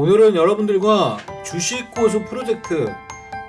오늘은 여러분들과 주식 고수 프로젝트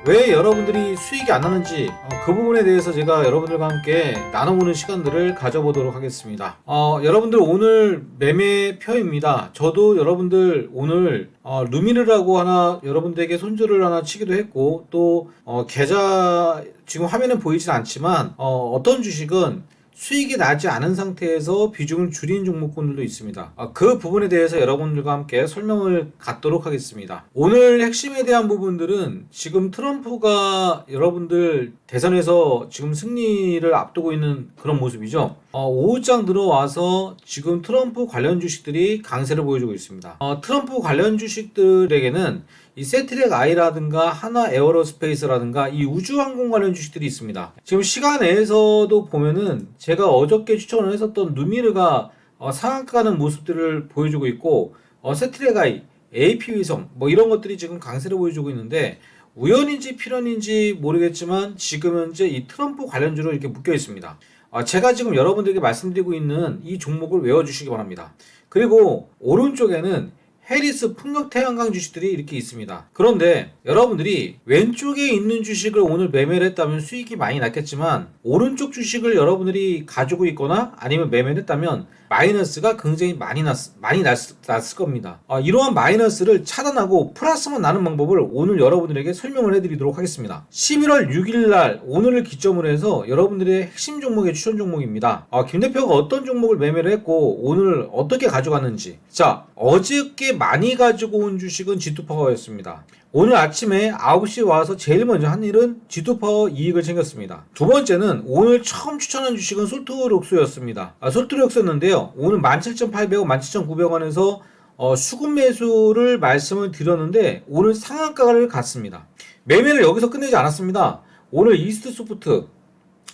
왜 여러분들이 수익이 안 나는지 어, 그 부분에 대해서 제가 여러분들과 함께 나눠보는 시간들을 가져보도록 하겠습니다. 어, 여러분들 오늘 매매표입니다. 저도 여러분들 오늘 어, 루미르라고 하나 여러분들에게 손절을 하나 치기도 했고 또 어, 계좌 지금 화면에 보이진 않지만 어, 어떤 주식은 수익이 나지 않은 상태에서 비중을 줄인 종목군들도 있습니다. 아, 그 부분에 대해서 여러분들과 함께 설명을 갖도록 하겠습니다. 오늘 핵심에 대한 부분들은 지금 트럼프가 여러분들 대선에서 지금 승리를 앞두고 있는 그런 모습이죠. 어, 오후장 들어와서 지금 트럼프 관련 주식들이 강세를 보여주고 있습니다. 어, 트럼프 관련 주식들에게는 이 세트렉 아이라든가 하나 에어로스페이스라든가 이 우주항공 관련 주식들이 있습니다. 지금 시간에서도 보면은 제가 어저께 추천을 했었던 누미르가 어, 상한가 가는 모습들을 보여주고 있고 어, 세트렉 아이, AP 위성 뭐 이런 것들이 지금 강세를 보여주고 있는데 우연인지 필연인지 모르겠지만 지금 현재 이 트럼프 관련주로 이렇게 묶여 있습니다. 아, 제가 지금 여러분들에게 말씀드리고 있는 이 종목을 외워주시기 바랍니다. 그리고 오른쪽에는 해리스 풍력 태양광 주식들이 이렇게 있습니다. 그런데 여러분들이 왼쪽에 있는 주식을 오늘 매매를 했다면 수익이 많이 났겠지만 오른쪽 주식을 여러분들이 가지고 있거나 아니면 매매를 했다면 마이너스가 굉장히 많이 났, 많이 났, 났을 겁니다. 아, 이러한 마이너스를 차단하고 플러스만 나는 방법을 오늘 여러분들에게 설명을 해드리도록 하겠습니다. 11월 6일 날 오늘을 기점으로 해서 여러분들의 핵심 종목의 추천 종목입니다. 아, 김 대표가 어떤 종목을 매매를 했고 오늘 어떻게 가져갔는지 자 어저께 많이 가지고 온 주식은 G2파워였습니다. 오늘 아침에 9시에 와서 제일 먼저 한 일은 G2파워 이익을 챙겼습니다. 두 번째는 오늘 처음 추천한 주식은 솔트록스였습니다. 아, 솔트록스였는데요. 오늘 17,800원, 17,900원에서 어, 수급 매수를 말씀을 드렸는데 오늘 상한가를 갔습니다. 매매를 여기서 끝내지 않았습니다. 오늘 이스트 소프트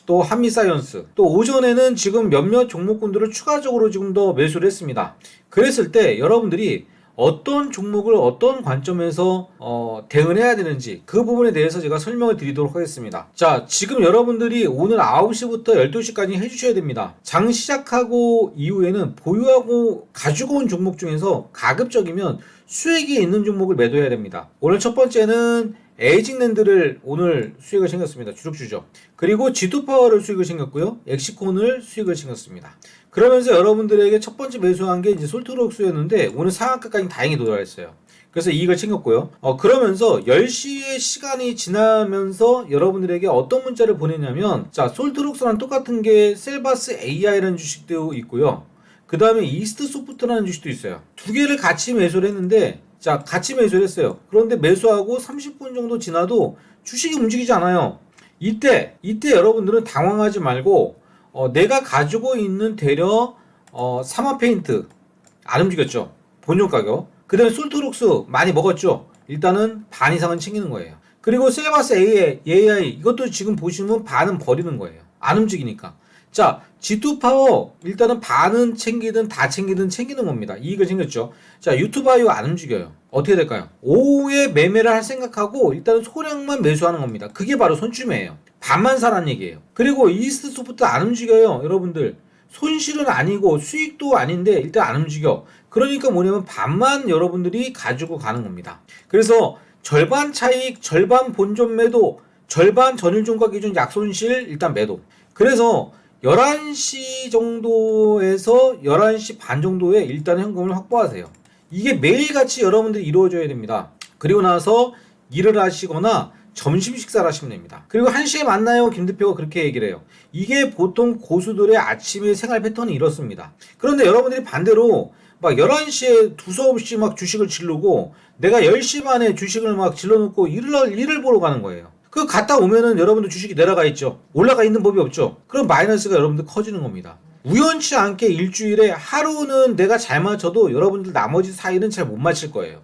또 한미 사이언스 또 오전에는 지금 몇몇 종목군들을 추가적으로 지금 더 매수를 했습니다. 그랬을 때 여러분들이 어떤 종목을 어떤 관점에서 어, 대응을 해야 되는지 그 부분에 대해서 제가 설명을 드리도록 하겠습니다. 자, 지금 여러분들이 오늘 9시부터 12시까지 해주셔야 됩니다. 장 시작하고 이후에는 보유하고 가지고 온 종목 중에서 가급적이면 수익이 있는 종목을 매도해야 됩니다. 오늘 첫 번째는 에이징랜드를 오늘 수익을 챙겼습니다. 주력 주죠. 그리고 G2파워를 수익을 챙겼고요. 엑시콘을 수익을 챙겼습니다. 그러면서 여러분들에게 첫 번째 매수한 게 이제 솔트록스였는데 오늘 상한가까지 다행히 도달했어요. 그래서 이익을 챙겼고요. 어, 그러면서 10시의 시간이 지나면서 여러분들에게 어떤 문자를 보내냐면 자, 솔트록스랑 똑같은 게 셀바스 AI라는 주식도 있고요. 그 다음에 이스트 소프트라는 주식도 있어요. 두 개를 같이 매수를 했는데 자, 같이 매수를 했어요. 그런데 매수하고 30분 정도 지나도 주식이 움직이지 않아요. 이때, 이때 여러분들은 당황하지 말고, 어, 내가 가지고 있는 대려, 어, 사마 페인트, 안 움직였죠. 본용 가격. 그 다음에 솔트록스 많이 먹었죠. 일단은 반 이상은 챙기는 거예요. 그리고 셀바스 AI, AI, 이것도 지금 보시면 반은 버리는 거예요. 안 움직이니까. 자, G2 파워 일단은 반은 챙기든 다 챙기든 챙기는 겁니다. 이익을 챙겼죠. 자, 유튜바이오 안 움직여요. 어떻게 될까요? 오후에 매매를 할 생각하고 일단은 소량만 매수하는 겁니다. 그게 바로 손주매예요. 반만 사란 얘기예요. 그리고 이스트 소프트 안 움직여요, 여러분들. 손실은 아니고 수익도 아닌데 일단 안 움직여. 그러니까 뭐냐면 반만 여러분들이 가지고 가는 겁니다. 그래서 절반 차익, 절반 본전 매도, 절반 전일 종가 기준 약손실 일단 매도. 그래서 11시 정도에서 11시 반 정도에 일단 현금을 확보하세요. 이게 매일같이 여러분들이 이루어져야 됩니다. 그리고 나서 일을 하시거나 점심 식사를 하시면 됩니다. 그리고 1시에 만나요. 김 대표가 그렇게 얘기를 해요. 이게 보통 고수들의 아침의 생활 패턴이 이렇습니다. 그런데 여러분들이 반대로 막 11시에 두서없이 막 주식을 질르고 내가 10시 반에 주식을 막 질러놓고 일을, 일을 보러 가는 거예요. 그 갔다 오면은 여러분들 주식이 내려가 있죠. 올라가 있는 법이 없죠. 그럼 마이너스가 여러분들 커지는 겁니다. 우연치 않게 일주일에 하루는 내가 잘 맞춰도 여러분들 나머지 사일은 잘못 맞힐 거예요.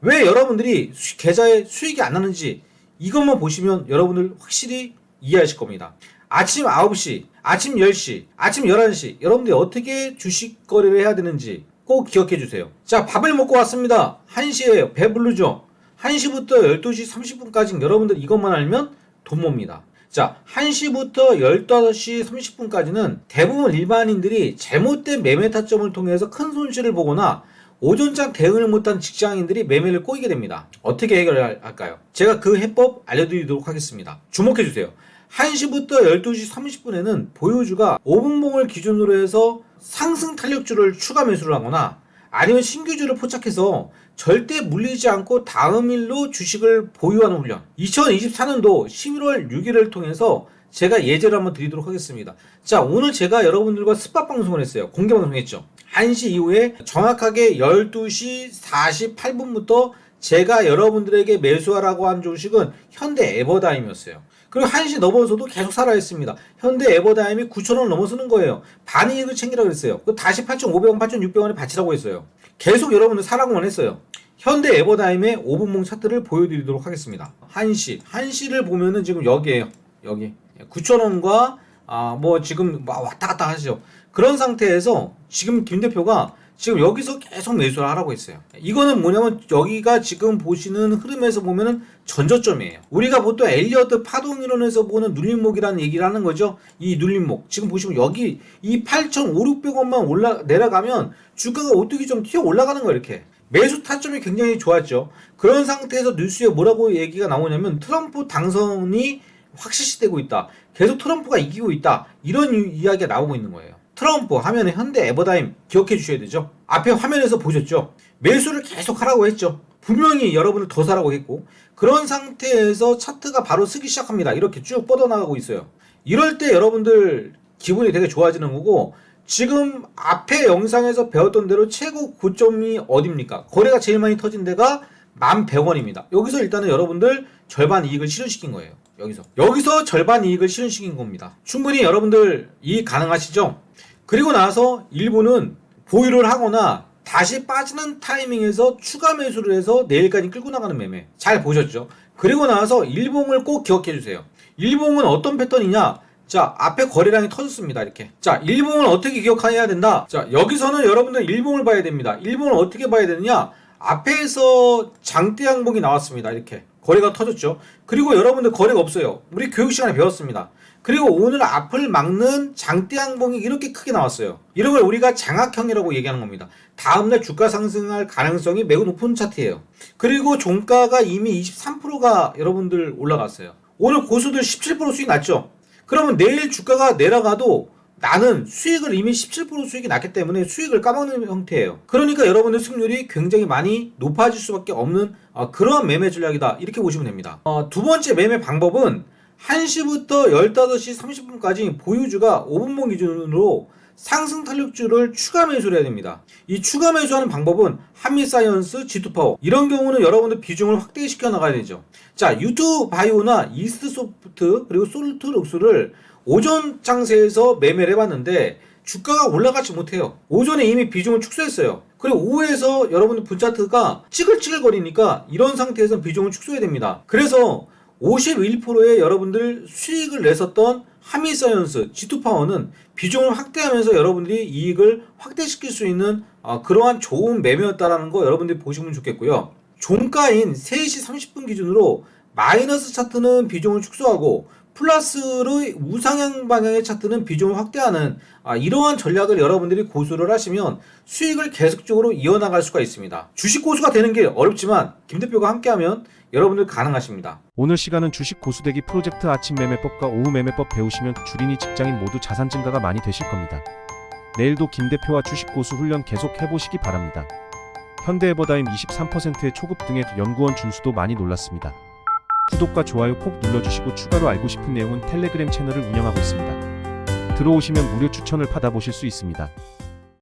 왜 여러분들이 수- 계좌에 수익이 안 나는지 이것만 보시면 여러분들 확실히 이해하실 겁니다. 아침 9시, 아침 10시, 아침 11시 여러분들이 어떻게 주식 거래를 해야 되는지 꼭 기억해 주세요. 자, 밥을 먹고 왔습니다. 1시에요. 배부르죠? 1시부터 12시 30분까지 여러분들 이것만 알면 돈 몹니다. 자, 1시부터 15시 30분까지는 대부분 일반인들이 잘못된 매매 타점을 통해서 큰 손실을 보거나 오전장 대응을 못한 직장인들이 매매를 꼬이게 됩니다. 어떻게 해결할까요? 제가 그 해법 알려드리도록 하겠습니다. 주목해주세요. 1시부터 12시 30분에는 보유주가 5분봉을 기준으로 해서 상승 탄력주를 추가 매수를 하거나 아니면 신규주를 포착해서 절대 물리지 않고 다음 일로 주식을 보유하는 훈련. 2024년도 11월 6일을 통해서 제가 예제를 한번 드리도록 하겠습니다. 자, 오늘 제가 여러분들과 스팟 방송을 했어요. 공개 방송했죠. 1시 이후에 정확하게 12시 48분부터 제가 여러분들에게 매수하라고 한 주식은 현대 에버다임이었어요. 그리고 1시 넘어서도 계속 살아있습니다. 현대 에버다임이 9,000원 넘어서는 거예요. 반이익을 챙기라 그랬어요. 그 다시 8,500원, 8,600원에 바치라고 했어요. 계속 여러분들 사라고만 했어요. 현대 에버다임의 5분봉 차트를 보여드리도록 하겠습니다. 1시. 1시를 보면은 지금 여기에요. 여기. 9,000원과 아, 뭐 지금 막 왔다 갔다 하시죠. 그런 상태에서 지금 김 대표가 지금 여기서 계속 매수를 하라고 했어요. 이거는 뭐냐면 여기가 지금 보시는 흐름에서 보면은 전저점이에요. 우리가 보통 엘리어트 파동 이론에서 보는 눌림목이라는 얘기를 하는 거죠. 이 눌림목. 지금 보시면 여기 이 8,500원만 올라 내려가면 주가가 어떻게 좀 튀어 올라가는 거예요, 이렇게. 매수 타점이 굉장히 좋았죠. 그런 상태에서 뉴스에 뭐라고 얘기가 나오냐면 트럼프 당선이 확실시되고 있다. 계속 트럼프가 이기고 있다. 이런 이- 이야기가 나오고 있는 거예요. 트럼프 하면은 현대 에버다임 기억해 주셔야 되죠. 앞에 화면에서 보셨죠. 매수를 계속 하라고 했죠. 분명히 여러분을 더 사라고 했고 그런 상태에서 차트가 바로 쓰기 시작합니다. 이렇게 쭉 뻗어나가고 있어요. 이럴 때 여러분들 기분이 되게 좋아지는 거고 지금 앞에 영상에서 배웠던 대로 최고 고점이 어딥니까? 거래가 제일 많이 터진 데가 11,100원입니다. 여기서 일단은 여러분들 절반 이익을 실현시킨 거예요. 여기서. 여기서 절반 이익을 실현시킨 겁니다. 충분히 여러분들 이익 가능하시죠? 그리고 나서 일부는 보유를 하거나 다시 빠지는 타이밍에서 추가 매수를 해서 내일까지 끌고 나가는 매매. 잘 보셨죠? 그리고 나서 일봉을 꼭 기억해 주세요. 일봉은 어떤 패턴이냐? 자, 앞에 거래량이 터졌습니다. 이렇게. 자, 일봉을 어떻게 기억해야 된다? 자, 여기서는 여러분들 일봉을 봐야 됩니다. 일봉을 어떻게 봐야 되느냐? 앞에서 장대 항봉이 나왔습니다. 이렇게. 거래가 터졌죠. 그리고 여러분들 거래가 없어요. 우리 교육 시간에 배웠습니다. 그리고 오늘 앞을 막는 장대 항봉이 이렇게 크게 나왔어요. 이런 걸 우리가 장악형이라고 얘기하는 겁니다. 다음날 주가 상승할 가능성이 매우 높은 차트예요. 그리고 종가가 이미 23%가 여러분들 올라갔어요. 오늘 고수들 17% 수익 났죠? 그러면 내일 주가가 내려가도 나는 수익을 이미 17% 수익이 났기 때문에 수익을 까먹는 형태예요. 그러니까 여러분의 수익률이 굉장히 많이 높아질 수밖에 없는 어, 그러한 매매 전략이다. 이렇게 보시면 됩니다. 어, 두 번째 매매 방법은 1시부터 15시 30분까지 보유주가 5분봉 기준으로 상승 탄력주를 추가 매수를 해야 됩니다. 이 추가 매수하는 방법은 한미사이언스, G2파워 이런 경우는 여러분들 비중을 확대시켜 나가야 되죠. 자, 유튜브 바이오나 이스트소프트 그리고 솔트룩스를 오전 장세에서 매매를 해봤는데 주가가 올라가지 못해요. 오전에 이미 비중을 축소했어요. 그리고 오후에서 여러분들 분차트가 찌글찌글거리니까 이런 상태에서 비중을 축소해야 됩니다. 그래서 51%의 여러분들 수익을 냈었던 하미사이언스 G2파워는 비중을 확대하면서 여러분들이 이익을 확대시킬 수 있는 어, 그러한 좋은 매매였다라는 거 여러분들이 보시면 좋겠고요. 종가인 3시 30분 기준으로 마이너스 차트는 비중을 축소하고 플러스의 우상향 방향의 차트는 비중을 확대하는 아, 이러한 전략을 여러분들이 고수를 하시면 수익을 계속적으로 이어나갈 수가 있습니다. 주식 고수가 되는 게 어렵지만 김 대표가 함께하면 여러분들 가능하십니다. 오늘 시간은 주식 고수되기 프로젝트 아침 매매법과 오후 매매법 배우시면 주린이 직장인 모두 자산 증가가 많이 되실 겁니다. 내일도 김 대표와 주식 고수 훈련 계속 해보시기 바랍니다. 현대에버다임 23%의 초급 등의 연구원 준수도 많이 놀랐습니다. 구독과 좋아요 꼭 눌러주시고 추가로 알고 싶은 내용은 텔레그램 채널을 운영하고 있습니다. 들어오시면 무료 추천을 받아보실 수 있습니다.